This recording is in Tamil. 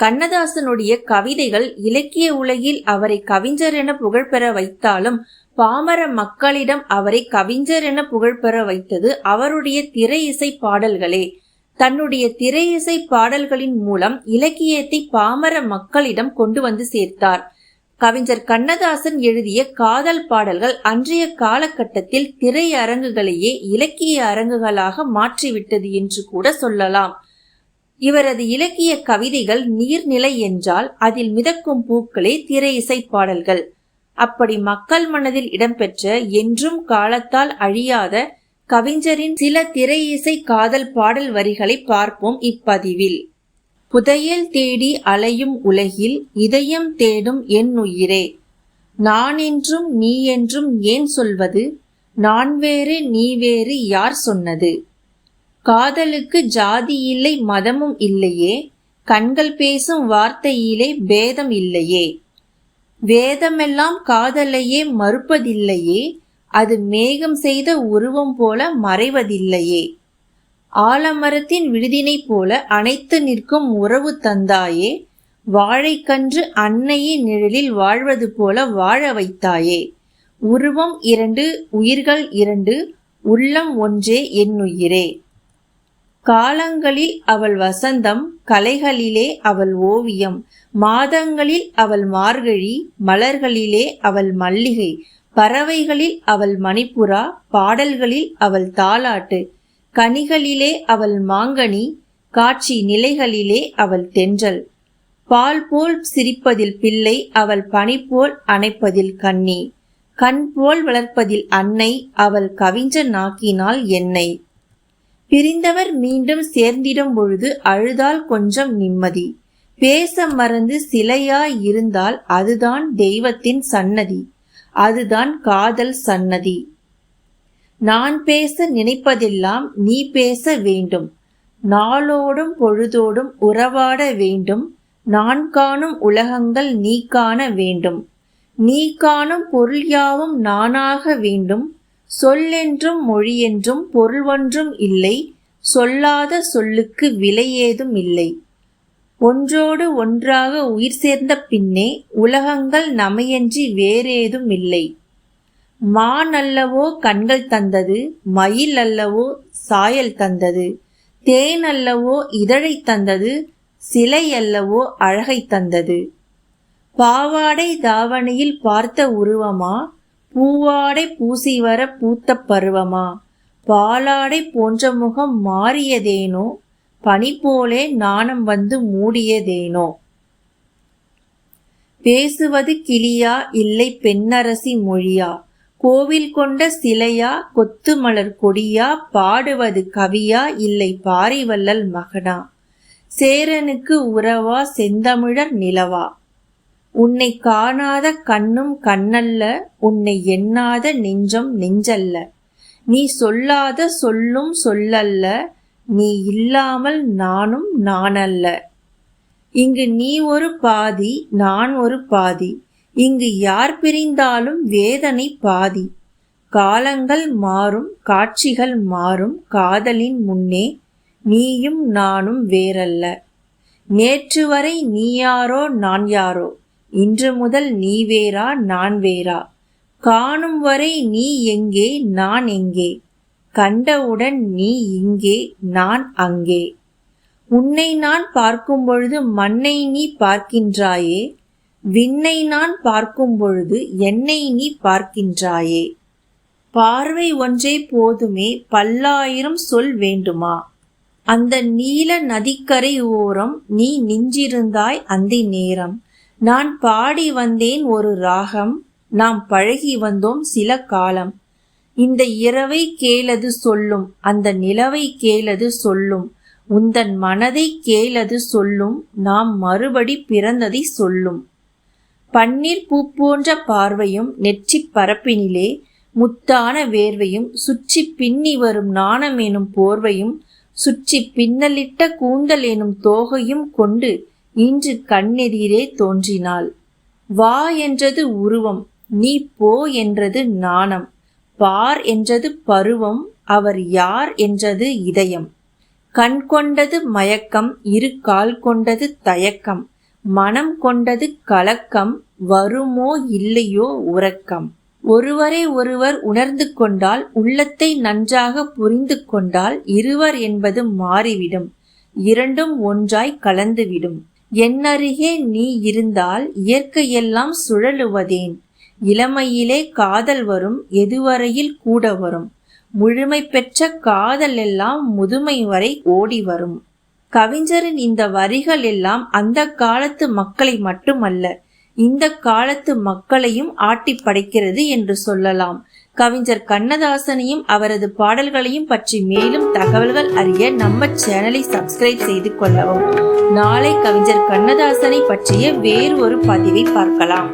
கண்ணதாசனுடைய கவிதைகள் இலக்கிய உலகில் அவரை கவிஞர் என புகழ்பெற வைத்தாலும் பாமர மக்களிடம் அவரை கவிஞர் என புகழ்பெற வைத்தது அவருடைய திரை இசை பாடல்களே. தன்னுடைய திரை இசை பாடல்களின் மூலம் இலக்கியத்தை பாமர மக்களிடம் கொண்டு வந்து சேர்த்தார். கவிஞர் கண்ணதாசன் எழுதிய காதல் பாடல்கள் அன்றைய காலகட்டத்தில் திரையரங்குகளையே இலக்கிய அரங்குகளாக மாற்றிவிட்டது என்று கூட சொல்லலாம். இவரது இலக்கிய கவிதைகள் நீர்நிலை என்றால் அதில் மிதக்கும் பூக்களே திரை இசை பாடல்கள். அப்படி மக்கள் மனதில் இடம்பெற்ற என்றும் காலத்தால் அழியாத கவிஞரின் சில திரை இசை காதல் பாடல் வரிகளை பார்ப்போம் இப்பதிவில். புதையல் தேடி அலையும் உலகில் இதயம் தேடும் என் உயிரே. நான் என்றும் நீ என்றும் ஏன் சொல்வது? நான் வேறு நீ வேறு யார் சொன்னது? காதலுக்கு ஜாதி இல்லை மதமும் இல்லையே. கண்கள் பேசும் வார்த்தையிலே பேதம் இல்லையே. வேதமெல்லாம் காதலையே மறுப்பதில்லையே. அது மேகம் செய்த உருவம் போல மறைவதில்லையே. ஆலமரத்தின் விடுதினை போல அனைத்து நிற்கும் உறவு தந்தாயே. வாழைக்கன்று அன்னையின் நிழலில் வாழ்வது போல வாழ வைத்தாயே. உருவம் இரண்டு உயிர்கள் இரண்டு உள்ளம் ஒன்றே என்னுயிரே. காலங்களில் அவள் வசந்தம் கலைகளிலே அவள் ஓவியம் மாதங்களில் அவள் மார்கழி மலர்களிலே அவள் மல்லிகை பறவைகளில் அவள் மணிப்புறா பாடல்களில் அவள் தாலாட்டு கனிகளிலே அவள் மாங்கனி காட்சி நிலைகளிலே அவள் தென்றல். பால் போல் சிரிப்பதில் பிள்ளை அவள் பனி போல் அணைப்பதில் கண்ணி கண் போல் வளர்ப்பதில் அன்னை அவள் கவிஞ நாக்கினால் என்னை. பிரிந்தவர் மீண்டும் சேர்ந்திடும் பொழுது அழுதால் கொஞ்சம் நிம்மதி. பேச மறந்து சிலையாய் இருந்தால் அதுதான் தெய்வத்தின் சன்னதி. அதுதான் காதல் சன்னதி. நான் பேச நினைப்பதெல்லாம் நீ பேச வேண்டும். நாளோடும் பொழுதோடும் உறவாட வேண்டும். நான் காணும் உலகங்கள் நீ காண வேண்டும். நீ காணும் பொருள் யாவும் நானாக வேண்டும். சொல்லென்றும் மொழியென்றும் பொருள் ஒன்றும் இல்லை சொல்லாத சொல்லுக்கு விலை ஏதும் இல்லை. ஒன்றோடு ஒன்றாக உயிர் சேர்ந்த பின்னே உலகங்கள் நமையன்றி வேறேதும் இல்லை. மான் அல்லவோ கண்கள் தந்தது மயில் அல்லவோ சாயல் தந்தது தேன் அல்லவோ இதழை தந்தது சிலை அல்லவோ அழகை தந்தது. பாவாடை தாவணியில் பார்த்த உருவமா பூவாடை பூசி வர பூத்த பருவமா? பாலாடை போன்ற முகம் மாறியதேனோ? பனி போலே நாணம் வந்து மூடியதேனோ? பேசுவது கிளியா இல்லை பெண்ணரசி மொழியா? கோவில் கொண்ட சிலையா கொத்து மலர் கொடியா? பாடுவது கவியா இல்லை பாரிவல்லல் மகனா? சேரனுக்கு உறவா செந்தமிழர் நிலவா? உன்னை காணாத கண்ணும் கண்ணல்ல உன்னை எண்ணாத நெஞ்சம் நெஞ்சல்ல. நீ சொல்லாத சொல்லும் சொல்லல்ல நீ இல்லாமல் நானும் நானல்ல. இங்கு நீ ஒரு பாதி நான் ஒரு பாதி. இங்கு யார் பிரிந்தாலும் வேதனை பாதி. காலங்கள் மாறும் காட்சிகள் மாறும் காதலின் முன்னே நீயும் நானும் வேறல்ல. நேற்று வரை நீ யாரோ நான் யாரோ? இன்று முதல் நீ வேறா நான் வேறா. காணும் வரை நீ எங்கே நான் எங்கே. கண்டவுடன் நீ இங்கே நான் அங்கே. உன்னை நான் பார்க்கும் பொழுது மண்ணை நீ பார்க்கின்றாயே. விண்ணை நான் பார்க்கும் பொழுது என்னை நீ பார்க்கின்றாயே. பார்வை ஒன்றே போதுமே பல்லாயிரம் சொல் வேண்டுமா? அந்த நீல நதிக்கரை ஓரம் நீ நின்றிருந்தாய் அந்த நேரம். நான் பாடி வந்தேன் ஒரு ராகம் நாம் பழகி வந்தோம் சில காலம். இந்த இரவை கேளது சொல்லும் அந்த நிலவை கேளது சொல்லும் உந்தன் மனதை கேளது சொல்லும் நாம் மறுபடி பிறந்ததை சொல்லும். பன்னீர் பூ போன்ற பார்வையும் நெற்றி பரப்பினிலே முத்தான வேர்வையும் சுற்றி பின்னி வரும் நாணம் எனும் போர்வையும் சுற்றி பின்னலிட்ட கூந்தல் எனும் தோகையும் கொண்டு இன்று கண்ணெதிரே தோன்றினாள். வா என்றது உருவம் நீ போ என்றது நாணம். பார் என்றது பருவம் அவர் யார் என்றது இதயம். கண் கொண்டது மயக்கம் இரு கால் கொண்டது தயக்கம். மனம் கொண்டது கலக்கம் வருமோ இல்லையோ உறக்கம். ஒருவரை ஒருவர் உணர்ந்து கொண்டால் உள்ளத்தை நன்றாக புரிந்து கொண்டால் இருவர் என்பது மாறிவிடும். இரண்டும் ஒன்றாய் கலந்துவிடும். என்னருகே நீ இருந்தால் இயற்கையெல்லாம் சுழலுவதேன். இளமையிலே காதல் வரும் எதுவரையில் கூட வரும். முழுமை பெற்ற காதல் எல்லாம் முதுமை வரை ஓடி வரும். கவிஞரின் இந்த வரிகள் எல்லாம் அந்த காலத்து மக்களை மட்டுமல்ல இந்த காலத்து மக்களையும் ஆட்டி படைக்கிறது என்று சொல்லலாம். கவிஞர் கண்ணதாசனையும் அவரது பாடல்களையும் பற்றி மேலும் தகவல்கள் அறிய நம்ம சேனலை சப்ஸ்கிரைப் செய்து கொள்ளவும். நாளை கவிஞர் கண்ணதாசனை பற்றிய வேறு ஒரு பதிவை பார்க்கலாம்.